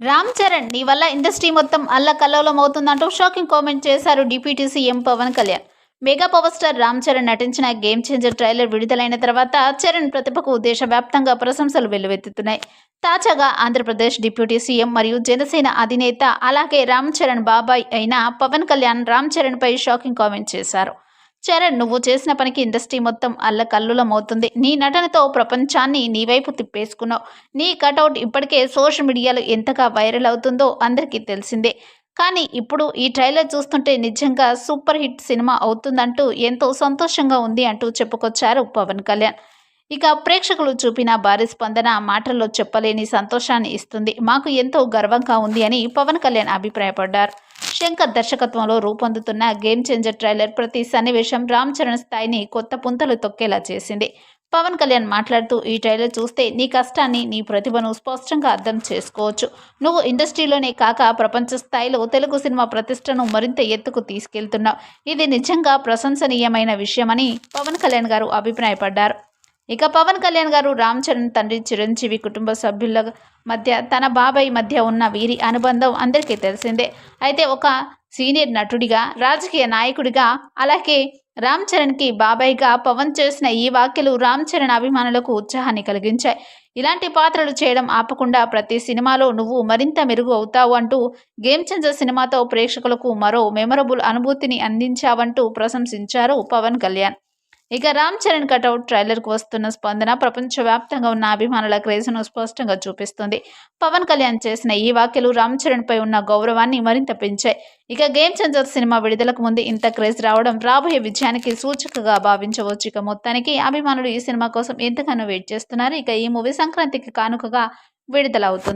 రామ్ చరణ్ నీ వల్ల ఇండస్ట్రీ మొత్తం అల్లకల్లోలం అవుతుందంటూ షాకింగ్ కామెంట్ చేశారు deputy CM Pawan Kalyan. Mega power star Ram Charan నటించిన గేమ్ చేంజర్ ట్రైలర్ విడుదలైన తర్వాత చరణ్ ప్రతిభకు దేశవ్యాప్తంగా ప్రశంసలు వెల్లువెత్తుతున్నాయి. తాజాగా ఆంధ్రప్రదేశ్ డిప్యూటీ సీఎం మరియు జనసేన అధినేత అలాగే రామ్ చరణ్ బాబాయ్ అయిన పవన్ కళ్యాణ్ రామ్ చరణ్పై షాకింగ్ కామెంట్ చేశారు. చరణ్ నువ్వు చేసిన పనికి ఇండస్ట్రీ మొత్తం అల్లకల్లులమవుతుంది. నీ నటనతో ప్రపంచాన్ని నీ వైపు తిప్పేసుకున్నావు. నీ కటౌట్ ఇప్పటికే సోషల్ మీడియాలో ఎంతగా వైరల్ అవుతుందో అందరికీ తెలిసిందే. కానీ ఇప్పుడు ఈ ట్రైలర్ చూస్తుంటే నిజంగా సూపర్ హిట్ సినిమా అవుతుందంటూ ఎంతో సంతోషంగా ఉంది అంటూ చెప్పుకొచ్చారు పవన్ కళ్యాణ్. ఇక ప్రేక్షకులు చూపిన భారీ స్పందన మాటల్లో చెప్పలేని సంతోషాన్ని ఇస్తుంది. మాకు ఎంతో గర్వంగా ఉంది అని పవన్ కళ్యాణ్ అభిప్రాయపడ్డారు. శంకర్ దర్శకత్వంలో రూపొందుతున్న గేమ్ చేంజర్ ట్రైలర్ ప్రతి సన్నివేశం రామ్ చరణ్ స్థాయిని కొత్త పుంతలు తొక్కేలా చేసింది. పవన్ కళ్యాణ్ మాట్లాడుతూ ఈ ట్రైలర్ చూస్తే నీ కష్టాన్ని నీ ప్రతిభను స్పష్టంగా అర్థం చేసుకోవచ్చు. నువ్వు ఇండస్ట్రీలోనే కాక ప్రపంచ స్థాయిలో తెలుగు సినిమా ప్రతిష్టను మరింత ఎత్తుకు తీసుకెళ్తున్నావు. ఇది నిజంగా ప్రశంసనీయమైన విషయమని పవన్ కళ్యాణ్ గారు అభిప్రాయపడ్డారు. ఇక పవన్ కళ్యాణ్ గారు రామ్ చరణ్ తండ్రి చిరంజీవి కుటుంబ సభ్యుల మధ్య తన బాబాయ్ మధ్య ఉన్న వీరి అనుబంధం అందరికీ తెలిసిందే. అయితే ఒక సీనియర్ నటుడిగా రాజకీయ నాయకుడిగా అలాగే రామ్ చరణ్కి బాబాయ్గా పవన్ చేసిన ఈ వ్యాఖ్యలు రామ్ చరణ్ అభిమానులకు ఉత్సాహాన్ని కలిగించాయి. ఇలాంటి పాత్రలు చేయడం ఆపకుండా ప్రతి సినిమాలో నువ్వు మరింత మెరుగు అవుతావు అంటూ గేమ్ చేంజర్ సినిమాతో ప్రేక్షకులకు మరో మెమరబుల్ అనుభూతిని అందించావంటూ ప్రశంసించారు పవన్ కళ్యాణ్. ఇక రామ్ చరణ్ కటౌట్ ట్రైలర్కు వస్తున్న స్పందన ప్రపంచవ్యాప్తంగా ఉన్న అభిమానుల క్రేజ్ను స్పష్టంగా చూపిస్తుంది. పవన్ కళ్యాణ్ చేసిన ఈ వ్యాఖ్యలు రామ్ చరణ్పై ఉన్న గౌరవాన్ని మరింత పెంచాయి. ఇక గేమ్ చేంజర్ సినిమా విడుదలకు ముందు ఇంత క్రేజ్ రావడం రాబోయే విజయానికి సూచకగా భావించవచ్చు. ఇక మొత్తానికి అభిమానులు ఈ సినిమా కోసం ఎంతగానో వెయిట్ చేస్తున్నారు. ఇక ఈ మూవీ సంక్రాంతికి కానుకగా విడుదల అవుతుంది